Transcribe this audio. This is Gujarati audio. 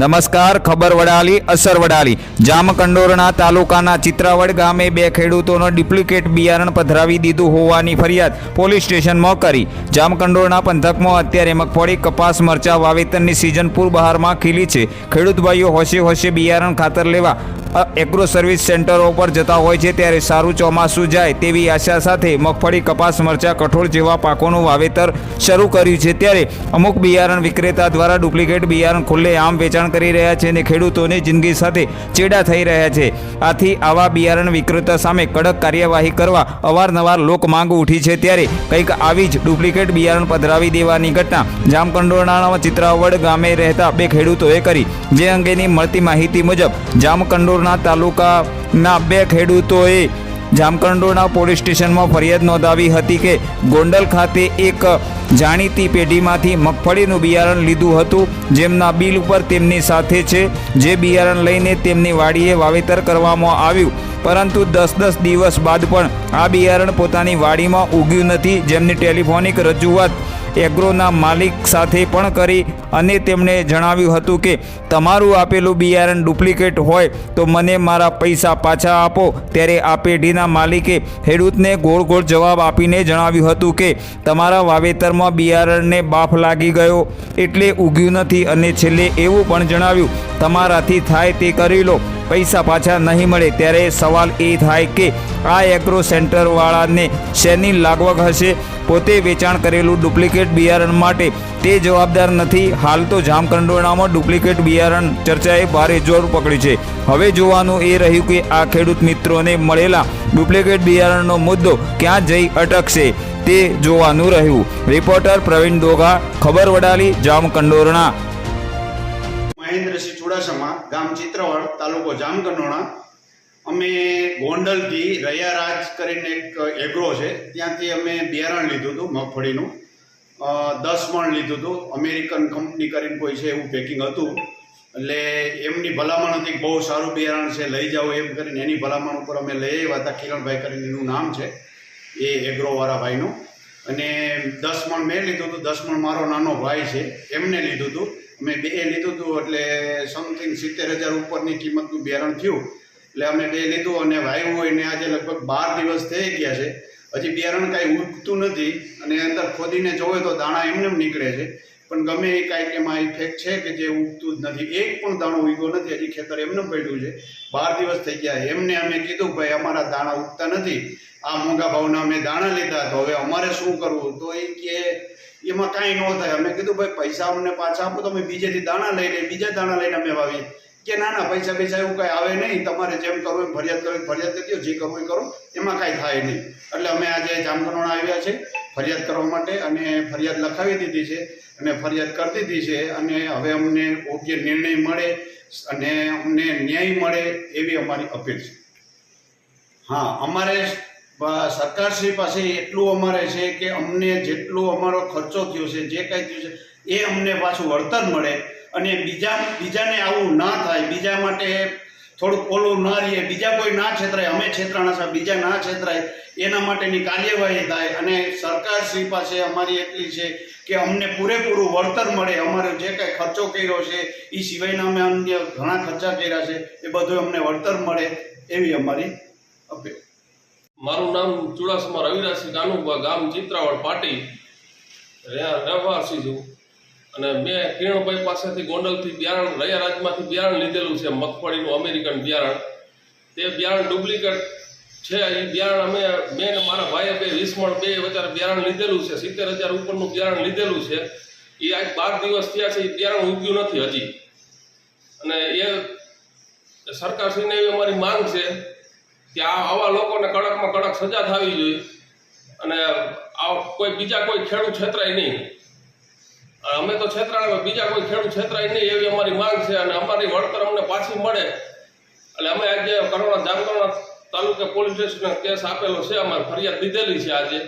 નમસ્કાર, ખબર વડાલી, અસર વડાલી. જામકંડોરણા તાલુકાના ચિત્રાવડ ગામે બે ખેડૂતોનો ડુપ્લિકેટ બિયારણ પધરાવી દીધું હોવાની ફરિયાદ પોલીસ સ્ટેશનમાં કરી. જામકંડોરણા પંથકમાં અત્યારે મગફળી, કપાસ, મરચા, વાવેતરની સિઝન પૂર બહારમાં ખીલી છે. ખેડૂત ભાઈઓ હોશે હોશે બિયારણ ખાતર લેવા એગ્રો સર્વિસ સેન્ટરો પર જતા હોય છે ત્યારે સારું ચોમાસું જાય તેવી આશા સાથે મગફળી, કપાસ, મરચા, કઠોળ જેવા પાકોનું વાવેતર શરૂ કર્યું છે. ત્યારે અમુક બિયારણ વિક્રેતા દ્વારા ડુપ્લિકેટ બિયારણ ખુલ્લે આમ વેચાણ કરી રહ્યા છે અને ખેડૂતોની જિંદગી સાથે ચેડા થઈ રહ્યા છે. આથી આવા બિયારણ વિક્રેતા સામે કડક કાર્યવાહી કરવા અવારનવાર લોક માંગ ઉઠી છે. ત્યારે કંઈક આવી જ ડુપ્લિકેટ બિયારણ પધરાવી દેવાની ઘટના જામકંડોરણાના ચિત્રાવડ ગામે રહેતા બે ખેડૂતોએ કરી. જે અંગેની મળતી માહિતી મુજબ જામકંડોરણા તાલુકાના બે ખેડૂતોએ જામકંડોરણા પોલીસ સ્ટેશનમાં ફરિયાદ નોંધાવી હતી કે ગોંડલ ખાતે એક જાણીતી પેઢીમાંથી મગફળીનું બિયારણ લીધું હતું, જેમના બિલ ઉપર તેમની સાથે છે. જે બિયારણ લઈને તેમની વાડીએ વાવેતર કરવામાં આવ્યું, પરંતુ દસ દસ દિવસ બાદ પણ આ બિયારણ પોતાની વાડીમાં ઉગ્યું નથી. જેમની ટેલિફોનિક રજૂઆત એગ્રોના માલિક સાથે પણ કરી અને તેમણે જણાવ્યું હતું કે તમારું આપેલું બિયારણ ડુપ્લિકેટ હોય તો મને મારા પૈસા પાછા આપો. ત્યારે આ પેઢીના માલિકે ખેડૂતને ગોળ ગોળ જવાબ આપીને જણાવ્યું હતું કે તમારા વાવેતરમાં બિયારણને બાફ લાગી ગયો એટલે ઉગ્યું નથી. અને છેલ્લે એવું પણ જણાવ્યું, તમારાથી થાય તે કરી લો. પૈસા પાછા નહીં મળે ત્યારે સવાલ એ થાય કે આ એગ્રો સેન્ટરવાળાને શેની લાગવગ હશે? પોતે વેચાણ કરેલું ડુપ્લિકેટ બિયારણ માટે તે જવાબદાર નથી. હાલ તો જામકંડોરણામાં ડુપ્લિકેટ બિયારણ ચર્ચાએ ભારે જોર પકડ્યું છે. હવે જોવાનું એ રહ્યું કે આ ખેડૂત મિત્રોને મળેલા ડુપ્લિકેટ બિયારણનો મુદ્દો ક્યાં જઈ અટકશે તે જોવાનું રહ્યું. રિપોર્ટર પ્રવીણ દોગા, ખબર વડાલી, જામકંડોરણા. ચુડાસમા ગામ ચિત્રવાડ, તાલુકો જામકંડોણા, અમે ગોંડલથી રૈયારાજ કરીને એક એગ્રો છે. ત્યાંથી અમે બિયારણ લીધું હતું, મગફળીનું. દસ મણ લીધું હતું. અમેરિકન કંપની કરીને કોઈ છે એવું પેકિંગ હતું. એટલે એમની ભલામણ હતી બહુ સારું બિયારણ છે, લઈ જાઓ એમ કરીને. એની ભલામણ ઉપર અમે લઈ આવ્યા હતા કિરણભાઈ કરીને એનું નામ છે, એ એગ્રોવાળા ભાઈનું. અને દસ મણ મેં લીધું હતું. દસ મણ મારો નાનો ભાઈ છે, એમને લીધું હતું. અમે બે લીધું હતું એટલે સમથિંગ સિત્તેર હજાર ઉપરની કિંમતનું બિયારણ થયું. એટલે અમે બે લીધું અને વાવ્યું હોય ને આજે લગભગ બાર દિવસ થઈ ગયા છે. હજી બિયારણ કાંઈ ઉગતું નથી અને અંદર ખોદીને જોવે તો દાણા એમને નીકળે છે. પણ ગમે એ કાંઈક એમાં ઇફેક્ટ છે કે જે ઉગતું જ નથી. એક પણ દાણો ઉગ્યો નથી, હજી ખેતર એમને પડ્યું છે. બાર દિવસ થઈ ગયા. એમને અમે કીધું, ભાઈ, અમારા દાણા ઉગતા નથી. આ મોંઘા ભાવના અમે દાણા લીધા તો હવે અમારે શું કરવું? તો એ કે, એમાં કાંઈ ન થાય. અમે કીધું, ભાઈ, પૈસા અમને પાછા આપો, તો અમે બીજેથી દાણા લઈ લઈએ. બીજા દાણા લઈને અમે વાવીએ. કે ના ના પૈસા પૈસા એવું કાંઈ આવે નહીં, તમારે જેમ કરવું એમ ફરિયાદ કરવી, ફરિયાદ કરી દો જે કરવું એ કરો, એમાં કાંઈ થાય નહીં. એટલે અમે આજે જામકરણ આવ્યા છે, ફરિયાદ કરવા માટે અને ફરિયાદ લખાવી દીધી છે, અને ફરિયાદ કરી દીધી છે, અને હવે અમને યોગ્ય નિર્ણય મળે અને અમને ન્યાય મળે એવી અમારી અપીલ છે. હા, અમારે સરકારશ્રી પાસે એટલું અમારે છે કે અમને જેટલું અમારો ખર્ચો થયો છે, જે કાંઈ થયું છે, એ અમને પાછું વળતર મળે અને બીજા બીજાને આવું ના થાય. બીજા માટે થોડુંક ઓલું ના રહીએ. બીજા કોઈ ના છેતરાય. અમે છેતરાણા છે. બીજા ના છેતરાય. એના માટેની કાર્યવાહી થાય. અને સરકાર શ્રી પાસે અમારી એટલી છે કે અમને પૂરેપૂરું વળતર મળે. અમારો જે કાંઈ ખર્ચો કર્યો છે, એ સિવાયના અમે અન્ય ઘણા ખર્ચા કર્યા છે, એ બધું અમને વળતર મળે એવી અમારી અપીલ. મારું નામ ચુડાસમા રવિરાજસિંહ કાનુભા ગામ ચિત્રાવળ પાટી. રહેવાસી છું. અને મેં કિરણભાઈ પાસેથી ગોંડલથી બિયારણ, રૈયારાજમાંથી બિયારણ લીધેલું છે, મગફળીનું અમેરિકન બિયારણ. તે બિયારણ ડુપ્લિકેટ છે. એ બિયારણ અમે મેં મારા ભાઈએ બે, વીસમણ બે હજાર બિયારણ લીધેલું છે. સિત્તેર હજાર ઉપરનું બિયારણ લીધેલું છે. એ આજ બાર દિવસ થયા છે એ બિયારણ ઉગ્યું નથી હજી. અને એ સરકારશ્રીને એવી અમારી માંગ છે કે આ આવા લોકોને કડકમાં કડક સજા થવી જોઈએ. અને આ કોઈ બીજા કોઈ ખેડૂત છેતરાય નહીં. અમે તો છેતરાણા બીજા કોઈ ખેડૂત છેતરાય નહીં એવી અમારી માંગ છે અને અમારી વળતર અમને પાછી મળે. એટલે અમે આજે કરોડા જામકરોડા તાલુકે પોલીસ સ્ટેશન કેસ આપેલો છે, અમારે ફરિયાદ દીધેલી છે આજે.